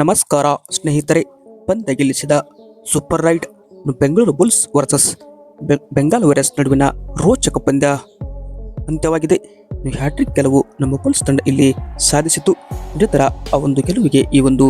ನಮಸ್ಕಾರ ಸ್ನೇಹಿತರೆ. ಪಂದ್ಯ ಗೆಲ್ಲಿಸಿದ super raid Bengaluru bulls versus Bengal warriors ನಡುವಿನ ರೋಚಕ ಪಂದ್ಯ. ಅಂತ್ಯವಾಗಿದೆ. ಹ್ಯಾಟ್ರಿಕ್ ಗೆಲುವು ನಮ್ಮ ಬುಲ್ಸ್ ತಂಡ ಇಲ್ಲಿ ಸಾಧಿಸಿತು. ಇದರ ಆ ಒಂದು ಗೆಲುವಿಗೆ ಈ ಒಂದು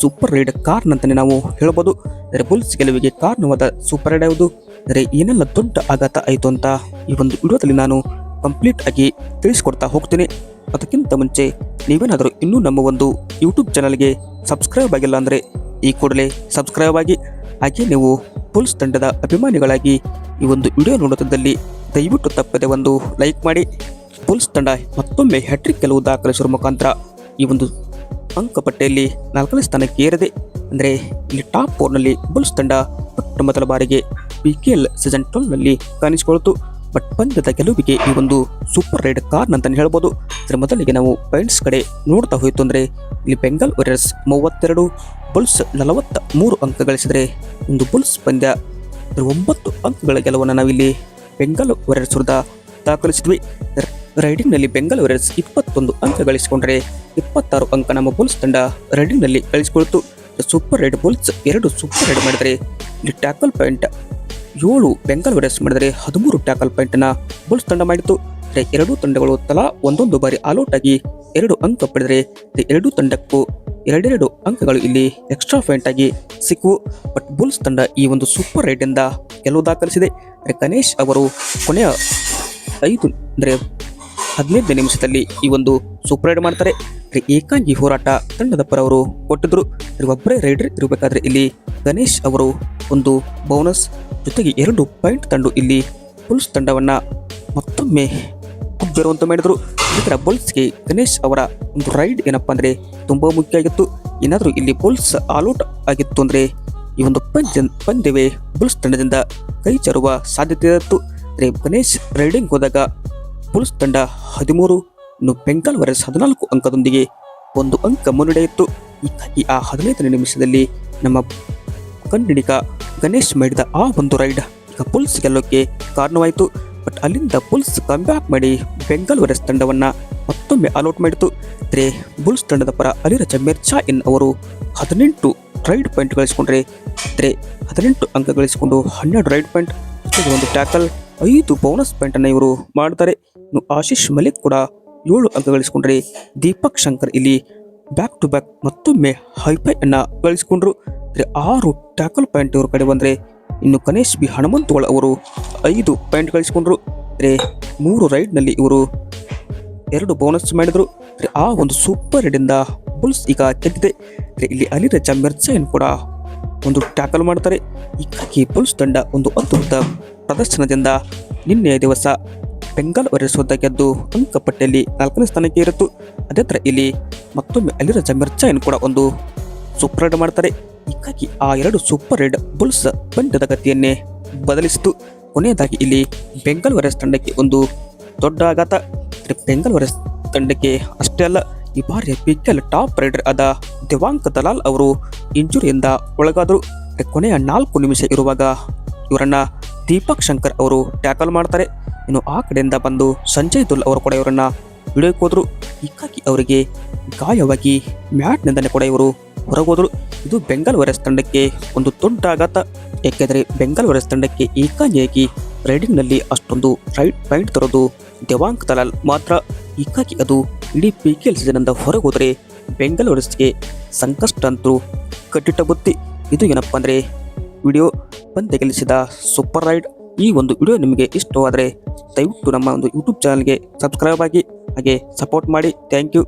ಸೂಪರ್ ರೈಡ್ ಕಾರಣ ಅಂತಲೇ ನಾವು ಹೇಳಬಹುದು ಅಂದರೆ ಬುಲ್ಸ್ ಗೆಲುವಿಗೆ ಕಾರಣವಾದ ಸೂಪರ್ ರೈಡ್ ಯಾವುದು? ಅಂದರೆ ಏನೆಲ್ಲ ದೊಡ್ಡ ಆಘಾತ ಆಯಿತು ಅಂತ ಈ ಒಂದು ವಿಡಿಯೋದಲ್ಲಿ ನಾನು ಕಂಪ್ಲೀಟ್ ಆಗಿ ತಿಳಿಸಿಕೊಡ್ತಾ ಹೋಗ್ತೀನಿ. ಅದಕ್ಕಿಂತ ಮುಂಚೆ ನೀವೇನಾದರೂ ಇನ್ನೂ ನಮ್ಮ ಒಂದು ಯೂಟ್ಯೂಬ್ ಚಾನಲ್ಗೆ ಸಬ್ಸ್ಕ್ರೈಬ್ ಆಗಿಲ್ಲ ಅಂದರೆ ಈ ಕೂಡಲೇ ಸಬ್ಸ್ಕ್ರೈಬ್ ಆಗಿ, ಹಾಗೆ ನೀವು ಪುಲ್ಸ್ ತಂಡದ ಅಭಿಮಾನಿಗಳಾಗಿ ಈ ಒಂದು ವಿಡಿಯೋ ನೋಡುತ್ತಿದ್ದಲ್ಲಿ ದಯವಿಟ್ಟು ತಪ್ಪದೆ ಒಂದು ಲೈಕ್ ಮಾಡಿ. ಪುಲ್ಸ್ ತಂಡ ಮತ್ತೊಮ್ಮೆ ಹ್ಯಾಟ್ರಿಕ್ ಗೆಲುವು ದಾಖಲಿಸುವ ಮುಖಾಂತರ ಈ ಒಂದು ಅಂಕಪಟ್ಟಿಯಲ್ಲಿ ನಾಲ್ಕನೇ ಸ್ಥಾನಕ್ಕೆ ಏರಿದೆ. ಅಂದರೆ ಇಲ್ಲಿ ಟಾಪ್ ಫೋರ್ನಲ್ಲಿ ಬುಲ್ಸ್ ತಂಡ ಮೊದಲ ಬಾರಿಗೆ ಪಿ ಕೆ ಎಲ್ ಸೀಸನ್ ಟ್ವೆಲ್ವ್ನಲ್ಲಿ ಕಾಣಿಸಿಕೊಳ್ತು ಬಟ್ ಪಂದ್ಯದ ಗೆಲುವಿಗೆ ಈ ಒಂದು ಸೂಪರ್ ರೈಡ್ ಕಾರಣ ಅಂತಲೇ ಹೇಳ್ಬೋದು. ಇದರ ಮೊದಲಿಗೆ ನಾವು ಪಾಯಿಂಟ್ಸ್ ಕಡೆ ನೋಡ್ತಾ ಹೋಯಿತು ಅಂದರೆ ಇಲ್ಲಿ ಬೆಂಗಾಲ್ ವಾರಿಯರ್ಸ್ ಮೂವತ್ತೆರಡು ಬುಲ್ಸ್ ನಲವತ್ತ ಮೂರು ಅಂಕ ಗಳಿಸಿದರೆ ಒಂದು ಬುಲ್ಸ್ ಪಂದ್ಯ ಒಂಬತ್ತು ಅಂಕಗಳ ಗೆಲುವನ್ನು ನಾವಿಲ್ಲಿ ಬೆಂಗಾಲ್ ವಾರಿಯರ್ಸ್ ವಿರುದ್ಧ ದಾಖಲಿಸಿದ್ವಿ. ರೈಡಿಂಗ್ನಲ್ಲಿ ಬೆಂಗಾಲ್ ವಾರಿಯರ್ಸ್ ಇಪ್ಪತ್ತೊಂದು ಅಂಕ ಗಳಿಸಿಕೊಂಡರೆ ಇಪ್ಪತ್ತಾರು ಅಂಕ ನಮ್ಮ ಬುಲ್ಸ್ ತಂಡ ರೈಡಿಂಗ್ನಲ್ಲಿ ಗಳಿಸಿಕೊಳ್ತು. ಸೂಪರ್ ರೈಡ್ ಬುಲ್ಸ್ ಎರಡು ಸೂಪರ್ ರೈಡ್ ಮಾಡಿದರೆ ಇಲ್ಲಿ ಟ್ಯಾಕಲ್ ಪಾಯಿಂಟ್ ಏಳು ಬೆಂಗಾಲ್ ವಾರಿಯರ್ಸ್ ಮಾಡಿದರೆ ಹದಿಮೂರು ಟ್ಯಾಕಲ್ ಪಾಯಿಂಟ್ನ ಬುಲ್ಸ್ ತಂಡ ಮಾಡಿತ್ತು. ಎರಡು ತಂಡಗಳು ತಲಾ ಒಂದೊಂದು ಬಾರಿ ಆಲ್ಔಟ್ ಆಗಿ ಎರಡು ಅಂಕ ಪಡೆದರೆ ಎರಡು ತಂಡಕ್ಕೂ ಎರಡೆರಡು ಅಂಕಗಳು ಇಲ್ಲಿ ಎಕ್ಸ್ಟ್ರಾ ಪಾಯಿಂಟ್ ಆಗಿ ಸಿಕ್ಕು. ಬಟ್ ಬುಲ್ಸ್ ತಂಡ ಈ ಒಂದು ಸೂಪರ್ ರೈಡಿಂದ ಗೆಲುವು ದಾಖಲಿಸಿದೆ. ಗಣೇಶ್ ಅವರು ಕೊನೆಯ ಐದು, ಅಂದರೆ ಹದಿನೈದನೇ ನಿಮಿಷದಲ್ಲಿ ಈ ಒಂದು ಸೂಪರ್ ರೈಡ್ ಮಾಡ್ತಾರೆ. ಏಕಾಂಗಿ ಹೋರಾಟ ತಂಡದ ಪರ ಅವರು ಕೊಟ್ಟಿದ್ರು ಒಬ್ಬರೇ ರೈಡರ್ ಇರಬೇಕಾದ್ರೆ ಇಲ್ಲಿ ಗಣೇಶ್ ಅವರು ಒಂದು ಬೋನಸ್. ಜೊತೆಗೆ ಎರಡು ಪಾಯಿಂಟ್ ತಂಡು ಇಲ್ಲಿ ಬುಲ್ಸ್ ತಂಡವನ್ನ ಮತ್ತೊಮ್ಮೆ ಕುಬ್ಬೇರುವಂತೆ ಮಾಡಿದರು. ಇದರ ಬುಲ್ಸ್ಗೆ ಗಣೇಶ್ ಅವರ ಒಂದು ರೈಡ್ ಏನಪ್ಪ ಅಂದರೆ ತುಂಬಾ ಮುಖ್ಯ ಆಗಿತ್ತು. ಏನಾದರೂ ಇಲ್ಲಿ ಬುಲ್ಸ್ ಆಲ್ಔಟ್ ಆಗಿತ್ತು ಅಂದ್ರೆ ಈ ಒಂದು ಪಂದ್ಯ ಪಂದ್ಯವೇ ಬುಲ್ಸ್ ತಂಡದಿಂದ ಕೈ ಚರುವ ಸಾಧ್ಯತೆ ಇತ್ತು. ಅಂದರೆ ಗಣೇಶ್ ರೈಡಿಂಗ್ ಹೋದಾಗ ಬುಲ್ಸ್ ತಂಡ ಹದಿಮೂರು ಇನ್ನು ಬೆಂಗಾಲ್ ವಾರಿಯರ್ಸ್ ಹದಿನಾಲ್ಕು ಅಂಕದೊಂದಿಗೆ ಒಂದು ಅಂಕ ಮುನ್ನಡೆಯಿತ್ತು ಈ ಆ ಹದಿನೈದನೇ ನಿಮಿಷದಲ್ಲಿ ನಮ್ಮ ಕನ್ನಡಿಗ ಗಣೇಶ್ ಮಾಡಿದ ಆ ಒಂದು ರೈಡ್. ಈಗ ಪುಲ್ಸ್ ಗೆಲ್ಲೋಕೆ ಕಾರಣವಾಯಿತು. ಬಟ್ ಅಲ್ಲಿಂದ ಪುಲ್ಸ್ ಕಮ್ಬ್ಯಾಕ್ ಮಾಡಿ ಬೆಂಗಾಲ್ ತಂಡವನ್ನು ಮತ್ತೊಮ್ಮೆ ಆಲ್ಔಟ್ ಮಾಡಿತು. ಆದರೆ ಬುಲ್ಸ್ ತಂಡದ ಪರ ಅಲಿರಜ ಮಿರ್ಚಾ ಇನ್ ಅವರು ಹದಿನೆಂಟು ರೈಡ್ ಪಾಯಿಂಟ್ ಗಳಿಸಿಕೊಂಡ್ರೆ, ಅಂದ್ರೆ ಹದಿನೆಂಟು ಅಂಕ ಗಳಿಸಿಕೊಂಡು ಹನ್ನೆರಡು ರೈಡ್ ಪಾಯಿಂಟ್ ಜೊತೆಗೆ ಒಂದು ಟ್ಯಾಕಲ್ ಐದು ಬೋನಸ್ ಪಾಯಿಂಟನ್ನು ಇವರು ಮಾಡ್ತಾರೆ. ಇನ್ನು ಆಶೀಶ್ ಮಲಿಕ್ ಕೂಡ ಏಳು ಅಂಕ ಗಳಿಸಿಕೊಂಡ್ರೆ ದೀಪಕ್ ಶಂಕರ್ ಇಲ್ಲಿ ಬ್ಯಾಕ್ ಟು ಬ್ಯಾಕ್ ಮತ್ತೊಮ್ಮೆ ಹೈಫೈ ಅನ್ನು ಗಳಿಸಿಕೊಂಡ್ರು. ಅಂದ್ರೆ ಆರು ಟ್ಯಾಕಲ್ ಪಾಯಿಂಟ್ ಇವ್ರ ಕಡೆ ಬಂದರೆ ಇನ್ನು ಗಣೇಶ್ ಬಿ ಹನುಮಂತುಗಳು ಅವರು ಐದು ಪಾಯಿಂಟ್ ಗಳಿಸಿಕೊಂಡ್ರು. ಅಂದ್ರೆ ಮೂರು ರೈಡ್ನಲ್ಲಿ ಇವರು ಎರಡು ಬೋನಸ್ ಮಾಡಿದರು. ಆ ಒಂದು ಸೂಪರ್ ರೈಡಿಂದ ಬುಲ್ಸ್ ಈಗ ಗೆದ್ದಿದೆ ಇಲ್ಲಿ ಅಲಿರಜ ಮಿರ್ಜಾಯಿನ್ ಕೂಡ ಒಂದು ಟ್ಯಾಕಲ್ ಮಾಡ್ತಾರೆ. ಹೀಗಾಗಿ ಬುಲ್ಸ್ ತಂಡ ಒಂದು ಅದ್ಭುತ ಪ್ರದರ್ಶನದಿಂದ ನಿನ್ನೆ ದಿವಸ ಬೆಂಗಾಲ್ ವಾರಿಯರ್ಸ್ ಗೆದ್ದು ಅಂಕಪಟ್ಟಿಯಲ್ಲಿ ನಾಲ್ಕನೇ ಸ್ಥಾನಕ್ಕೆ ಇರುತ್ತು. ಅದೇ ಥರ ಇಲ್ಲಿ ಮತ್ತೊಮ್ಮೆ ಅಲಿರಜ ಮಿರ್ಜಾಯಿನ್ ಕೂಡ ಒಂದು ಸೂಪರ್ ರೈಡ್ ಮಾಡ್ತಾರೆ. ಹೀಗಾಗಿ ಆ ಎರಡು ಸೂಪರ್ ರೆಡ್ ಬುಲ್ಸ್ ಪಂದ್ಯದ ಗತಿಯನ್ನೇ ಬದಲಿಸಿತು. ಕೊನೆಯದಾಗಿ ಇಲ್ಲಿ ಬೆಂಗಲ್ ವಾರಿಯರ್ಸ್ ತಂಡಕ್ಕೆ ಒಂದು ದೊಡ್ಡ ಆಘಾತ. ಬೆಂಗಲ್ ವರೆಸ್ ತಂಡಕ್ಕೆ ಅಷ್ಟೇ ಅಲ್ಲ, ಈ ಬಾರಿಯ ಪಿಕೆಲ್ ಟಾಪ್ ರೈಡರ್ ಆದ ದೇವಾಂಕ್ ದಲಾಲ್ ಅವರು ಇಂಜುರಿಯಿಂದ ಒಳಗಾದರು. ಕೊನೆಯ ನಾಲ್ಕು ನಿಮಿಷ ಇರುವಾಗ ಇವರನ್ನ ದೀಪಕ್ ಶಂಕರ್ ಅವರು ಟ್ಯಾಕಲ್ ಮಾಡ್ತಾರೆ. ಇನ್ನು ಆ ಕಡೆಯಿಂದ ಬಂದು ಸಂಜಯ್ ದುಲ್ ಅವರು ಕೂಡ ಇವರನ್ನ ಹೋದರು. ಹೀಗಾಗಿ ಅವರಿಗೆ ಗಾಯವಾಗಿ ಮ್ಯಾಟ್ನಿಂದಲೇ ಕೂಡ ಇವರು ಹೊರಗೋದ್ರು. ಇದು ಬೆಂಗಾಲ್ ವಾರಿಯರ್ಸ್ ತಂಡಕ್ಕೆ ಒಂದು ದೊಡ್ಡ ಆಘಾತ. ಏಕೆಂದರೆ ಬೆಂಗಾಲ್ ವಾರಿಯರ್ಸ್ ತಂಡಕ್ಕೆ ಏಕಾಂಗಿಯಾಗಿ ರೈಡಿಂಗ್ನಲ್ಲಿ ಅಷ್ಟೊಂದು ರೈಟ್ ಪಾಯಿಂಟ್ ತರೋದು ದೇವಾಂಕ್ ದಲಾಲ್ ಮಾತ್ರ. ಹೀಗಾಗಿ ಅದು ಇಡೀ ಪಿ ಕೆ ಎಲ್ ಸೀಸನಿಂದ ಹೊರಗೋದರೆ ಬೆಂಗಾಲ್ ವಾರಿಯರ್ಸ್ಗೆ ಸಂಕಷ್ಟ ಅಂತೂ ಕಟ್ಟಿಟ್ಟ ಬುತ್ತಿ. ಇದು ಏನಪ್ಪ ಅಂದರೆ ವಿಡಿಯೋ ಪಂದ್ಯ ಗೆಲ್ಲಿಸಿದ ಸೂಪರ್ ರೈಡ್. ಈ ಒಂದು ವಿಡಿಯೋ ನಿಮಗೆ ಇಷ್ಟವಾದರೆ ದಯವಿಟ್ಟು ನಮ್ಮ ಒಂದು ಯೂಟ್ಯೂಬ್ ಚಾನಲ್ಗೆ ಸಬ್ಸ್ಕ್ರೈಬ್ ಆಗಿ, ಹಾಗೆ ಸಪೋರ್ಟ್ ಮಾಡಿ. Thank you